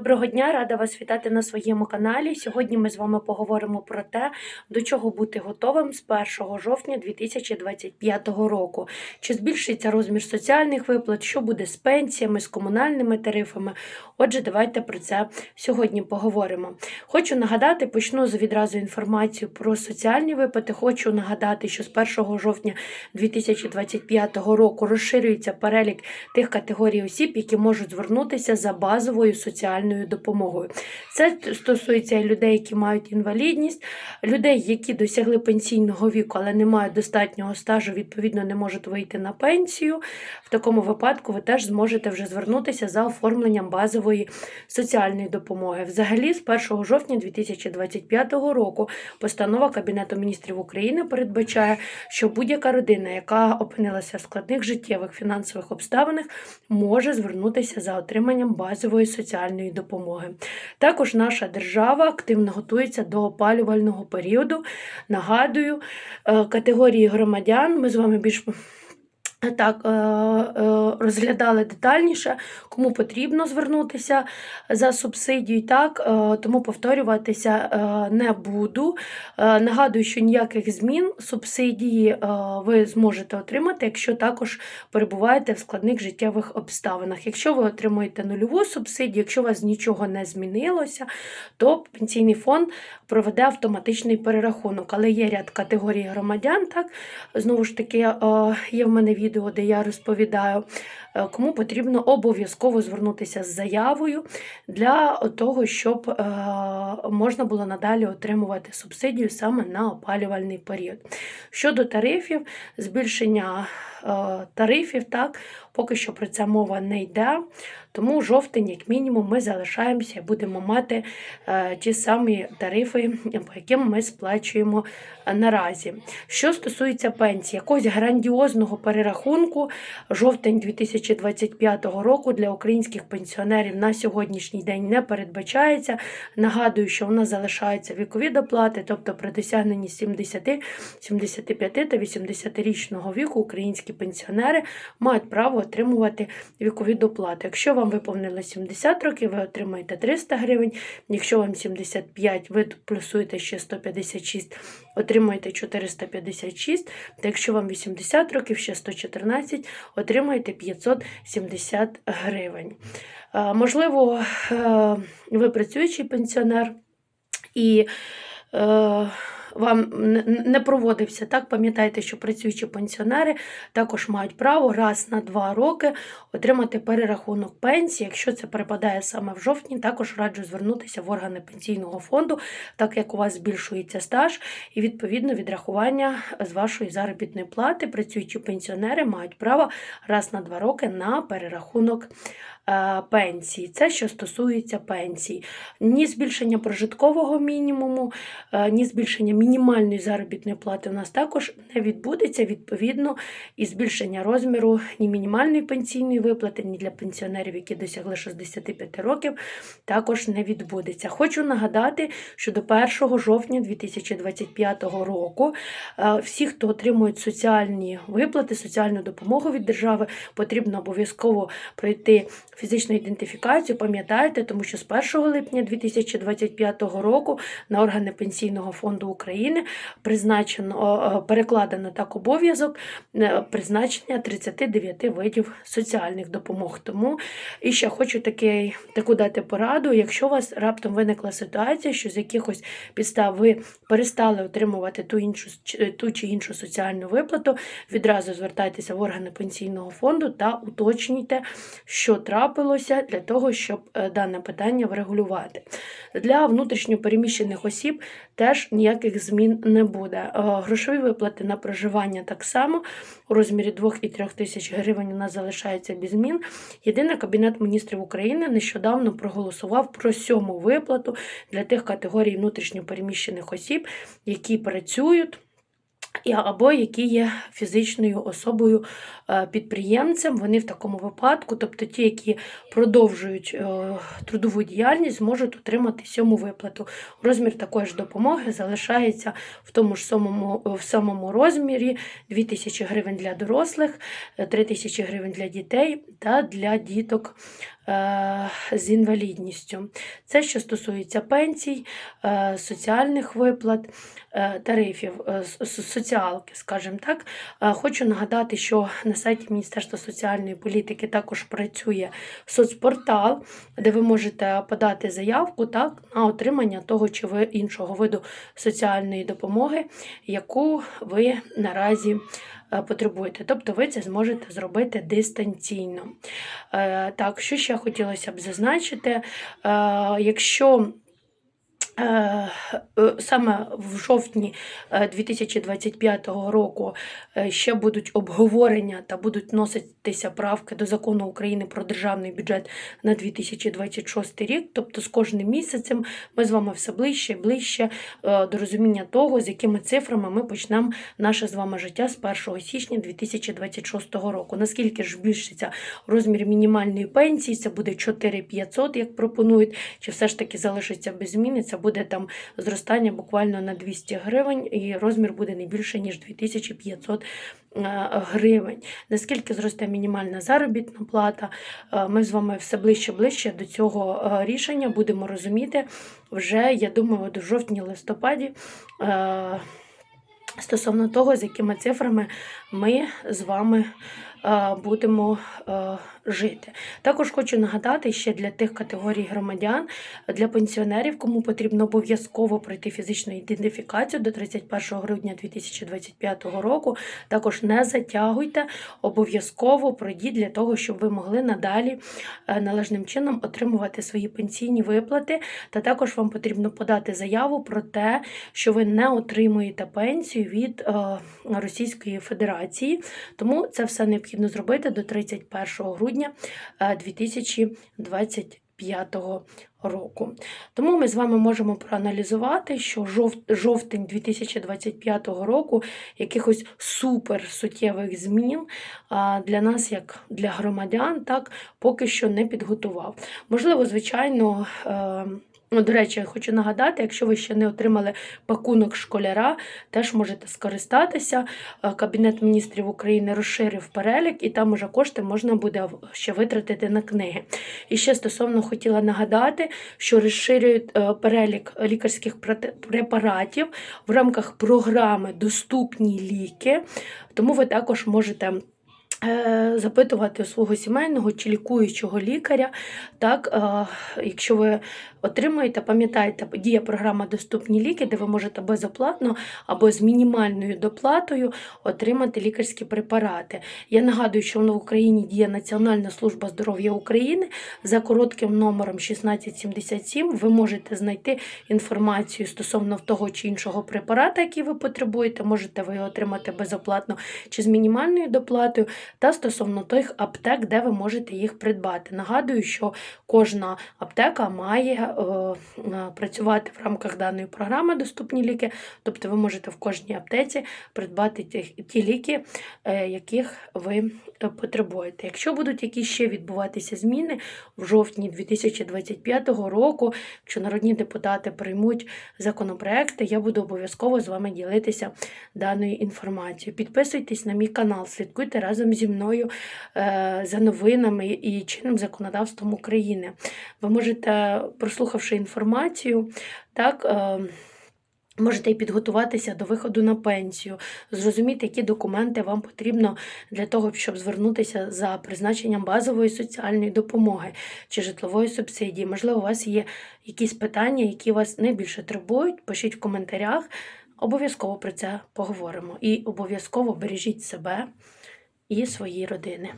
Доброго дня, рада вас вітати на своєму каналі. Сьогодні ми з вами поговоримо про те, до чого бути готовим з 1 жовтня 2025 року. Чи збільшиться розмір соціальних виплат, що буде з пенсіями, з комунальними тарифами. Отже, давайте про це сьогодні поговоримо. Хочу нагадати, почну з відразу інформацію про соціальні виплати. Хочу нагадати, що з 1 жовтня 2025 року розширюється перелік тих категорій осіб, які можуть звернутися за базовою соціальною допомогою. Це стосується людей, які мають інвалідність, людей, які досягли пенсійного віку, але не мають достатнього стажу, відповідно, не можуть вийти на пенсію. В такому випадку ви теж зможете вже звернутися за оформленням базової соціальної допомоги. Взагалі, з 1 жовтня 2025 року постанова Кабінету міністрів України передбачає, що будь-яка родина, яка опинилася в складних життєвих фінансових обставинах, може звернутися за отриманням базової соціальної допомоги. Також наша держава активно готується до опалювального періоду. Нагадую, е, категорії громадян ми з вами більш так, е, е, розглядали детальніше, кому потрібно звернутися за субсидію. Так, е, тому повторюватися не буду. Нагадую, що ніяких змін субсидії ви зможете отримати, якщо також перебуваєте в складних життєвих обставинах. Якщо ви отримуєте нульову субсидію, якщо у вас нічого не змінилося, то пенсійний фонд проведе автоматичний перерахунок. Але є ряд категорій громадян. так, Знову ж таки, є в мене відео відео, де я розповідаю, е, кому потрібно обов'язково звернутися з заявою для того, щоб е, можна було надалі отримувати субсидію саме на опалювальний період. Щодо тарифів, збільшення е, тарифів, так, поки що про це мова не йде. Тому жовтень, як мінімум, ми залишаємося і будемо мати е, ті самі тарифи, по яким ми сплачуємо наразі. Що стосується пенсії, якогось грандіозного перерахунку жовтень 2025 року для українських пенсіонерів на сьогоднішній день не передбачається. Нагадую, що у нас залишаються вікові доплати, тобто при досягненні 70, 75 та 80-річного віку українські пенсіонери мають право отримувати вікові доплати. Якщо вам виповнилось 70 років, ви отримаєте 300 гривень. Якщо вам 75, ви плюсуєте ще 156, отримаєте 456. Та якщо вам 80 років, ще 114, отримаєте 570 гривень. Можливо, е, ви працюючий пенсіонер і е, вам не проводився. Так, пам'ятайте, що працюючі пенсіонери також мають право раз на два роки отримати перерахунок пенсії. Якщо це припадає саме в жовтні, також раджу звернутися в органи пенсійного фонду, так як у вас збільшується стаж, і відповідно відрахування з вашої заробітної плати. Працюючі пенсіонери мають право раз на два роки на перерахунок. Е, пенсії. Це що стосується пенсій. Ні збільшення прожиткового мінімуму, е, ні збільшення мінімальної заробітної плати у нас також не відбудеться, відповідно, і збільшення розміру ні мінімальної пенсійної виплати, ні для пенсіонерів, які досягли 65 років, також не відбудеться. Хочу нагадати, що до 1 жовтня 2025 року е, всі, хто отримують соціальні виплати, соціальну допомогу від держави, потрібно обов'язково пройти фізичну ідентифікацію, пам'ятаєте, тому що з 1 липня 2025 року на органи Пенсійного фонду України призначено перекладено так обов'язок е, призначення 39 видів соціальних допомог. Тому і ще хочу такий, таку дати пораду, якщо у вас раптом виникла ситуація, що з якихось підстав ви перестали отримувати ту іншу ту чи іншу соціальну виплату, відразу звертайтеся в органи пенсійного фонду та уточнюйте, що трапилося трапилося для того, щоб е, дане питання врегулювати. Для внутрішньопереміщених осіб теж ніяких змін не буде. Е, грошові виплати на проживання так само у розмірі 2 і 3 тисяч гривень у нас залишається без змін. Єдине, Кабінет міністрів України нещодавно проголосував про сьому виплату для тих категорій внутрішньопереміщених осіб, які працюють або які є фізичною особою е, підприємцем, вони в такому випадку, тобто ті, які продовжують е, трудову діяльність, можуть отримати сьому виплату. Розмір такої ж допомоги залишається в тому ж самому в самому розмірі 2 тисячі гривень для дорослих, 3 е, тисячі гривень для дітей та для діток е, з інвалідністю. Це що стосується пенсій, е, соціальних виплат, е, тарифів, е, соціалки, скажімо так. Е, Хочу нагадати, що на сайті Міністерства соціальної політики також працює соцпортал, де ви можете подати заявку так, на отримання того чи іншого виду соціальної допомоги, яку ви наразі е, потребуєте. Тобто ви це зможете зробити дистанційно. Е, Так, що ще хотілося б зазначити, Е, якщо Е, е, Саме в жовтні е, 2025 року е, ще будуть обговорення та будуть вноситися правки до закону України про державний бюджет на 2026 рік. Тобто з кожним місяцем ми з вами все ближче і ближче е, до розуміння того, з якими цифрами ми почнемо наше з вами життя з 1 січня 2026 року. Наскільки ж збільшиться розмір мінімальної пенсії? Це буде 4500, як пропонують, чи все ж таки залишиться без зміни? Це буде там зростання буквально на 200 гривень, і розмір буде не більше ніж 2500 е, гривень. Наскільки зросте мінімальна заробітна плата? Е, Ми з вами все ближче ближче до цього е, рішення будемо розуміти вже, я думаю, в жовтні-листопаді. Стосовно того, з якими цифрами ми з вами будемо жити. Також хочу нагадати ще для тих категорій громадян, для пенсіонерів, кому потрібно обов'язково пройти фізичну ідентифікацію до 31 грудня 2025 року. Також не затягуйте, обов'язково пройдіть для того, щоб ви могли надалі е, належним чином отримувати свої пенсійні виплати. Та також вам потрібно подати заяву про те, що ви не отримуєте пенсію від е, Російської Федерації. Тому це все необхідно зробити до 31 грудня е, 2025 року. Тому ми з вами можемо проаналізувати, що жов- жовтень 2025 року якихось супер суттєвих змін для нас, як для громадян, так поки що не підготував. Можливо, звичайно. Ну, до речі, хочу нагадати, якщо ви ще не отримали пакунок школяра, теж можете скористатися. Е, Кабінет міністрів України розширив перелік, і там уже кошти можна буде ще витратити на книги. І ще стосовно хотіла нагадати, що розширюють е, перелік лікарських препаратів в рамках програми Доступні ліки. Тому ви також можете. Е, Запитувати свого сімейного чи лікуючого лікаря, так, е, якщо ви отримуєте, пам'ятаєте, діє програма Доступні ліки, де ви можете безоплатно або з мінімальною доплатою отримати лікарські препарати. Я нагадую, що в Україні діє Національна служба здоров'я України за коротким номером 1677. Ви можете знайти інформацію стосовно того чи іншого препарата, який ви потребуєте. Можете ви його отримати безоплатно чи з мінімальною доплатою, та стосовно тих аптек, де ви можете їх придбати. Нагадую, що кожна аптека має е, е, працювати в рамках даної програми Доступні ліки, тобто ви можете в кожній аптеці придбати ті, ліки, е, яких ви потребуєте. Якщо будуть якісь ще відбуватися зміни в жовтні 2025 року, якщо народні депутати приймуть законопроекти, я буду обов'язково з вами ділитися даною інформацією. Підписуйтесь на мій канал, слідкуйте разом зі мною е, за новинами і чинним законодавством України. Ви можете, прослухавши інформацію, так. Можете і підготуватися до виходу на пенсію, зрозуміти, які документи вам потрібно для того, щоб звернутися за призначенням базової соціальної допомоги чи житлової субсидії. Можливо, у вас є якісь питання, які вас найбільше турбують. Пишіть в коментарях. Обов'язково про це поговоримо. І обов'язково бережіть себе і свої родини.